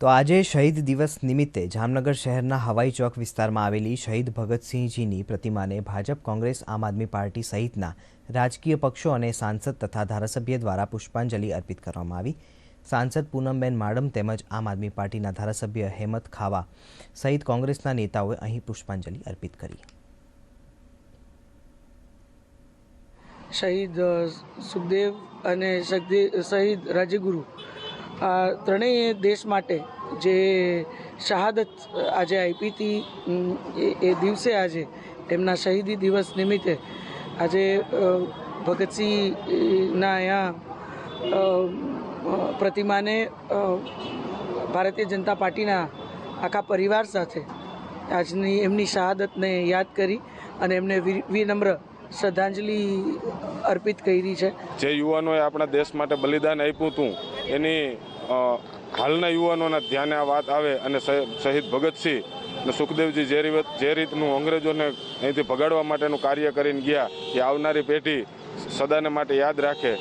તો આજે શહીદ દિવસ નિમિત્તે જામનગર શહેરના હવાઈ ચોક વિસ્તારમાં આવેલી શહીદ ભગતસિંહજીની પ્રતિમાને ભાજપ કોંગ્રેસ, આમ આદમી પાર્ટી સહિતના રાજકીય પક્ષો અને સાંસદ તથા ધારાસભ્ય દ્વારા પુષ્પાંજલિ અર્પિત કરવામાં આવી. સાંસદ પૂનમબેન માડમ તેમજ આમ આદમી પાર્ટીના ધારાસભ્ય હેમત ખાવા સહિત કોંગ્રેસના નેતાઓએ અહીં પુષ્પાંજલિ અર્પિત કરી. શહીદ સુખદેવ અને શહીદ રાજ્યગુરુ આ ત્રણેય દેશ માટે જે શહાદત આજે આપી હતી એ દિવસે આજે એમના શહીદી દિવસ નિમિત્તે આજે ભગતસિંહના અહીંયા પ્રતિમાને ભારતીય જનતા પાર્ટીના આખા પરિવાર સાથે આજની એમની શહાદતને યાદ કરી અને એમને વિનમ્ર શ્રદ્ધાંજલિ અર્પિત કરી છે. જે યુવાનોએ આપણા દેશ માટે બલિદાન આપ્યું હતું, એની હાલના યુવાનોના ધ્યાને આ વાત આવે અને શહીદ ભગતસિંહ અને સુખદેવજી જે રીત જે રીતનું અંગ્રેજોને અહીંથી ભગાડવા માટેનું કાર્ય કરીને ગયા, એ આવનારી પેઢી સદાને માટે યાદ રાખે.